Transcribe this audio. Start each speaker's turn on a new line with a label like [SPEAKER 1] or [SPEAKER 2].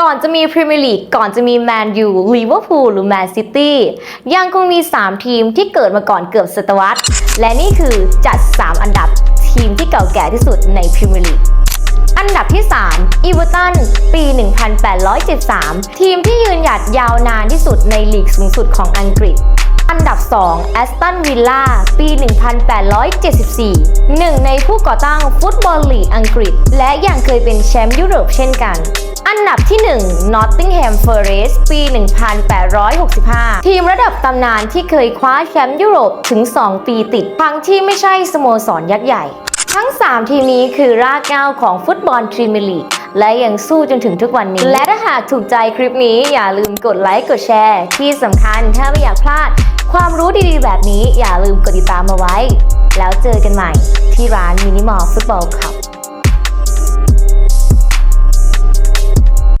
[SPEAKER 1] ก่อนจะมีพรีเมียร์ลีกก่อนจะมีแมนยูลิเวอร์พูลหรือแมนซิตี้ยังคงมี 3 ทีมที่เกิดมาก่อนเกือบศตวรรษ และนี่คือจัด 3 อันดับทีมที่เก่าแก่ที่สุดในพรีเมียร์ลีกอันดับที่ 3 อีเวอร์ตัน ปี 1873 ทีมที่ยืนหยัดยาวนานที่สุดในลีกสูงสุดของอังกฤษ อันดับ 2 แอสตันวิลล่า ปี 1874 หนึ่งในผู้ก่อตั้งฟุตบอลลีกอังกฤษ และยังเคยเป็นแชมป์ยุโรปเช่นกัน อันดับที่ 1 Nottingham Forest ปี 1865 ทีมระดับตำนานที่เคยคว้าแชมป์ยุโรปถึง 2 ปีติด ทั้งที่ไม่ใช่สโมสรยักษ์ใหญ่ ทั้ง 3 ทีมนี้คือรากเหง้าของฟุตบอลพรีเมียร์ลีกและยังสู้จนถึงทุกวันนี้ และถ้าหากถูกใจคลิปนี้อย่าลืมกดไลค์กดแชร์ ที่สำคัญถ้าไม่อยากพลาด ความรู้ดีๆ แบบนี้อย่าลืมกดติดตามมาไว้ แล้วเจอกันใหม่ที่ร้านมินิมอลฟุตบอลคลับ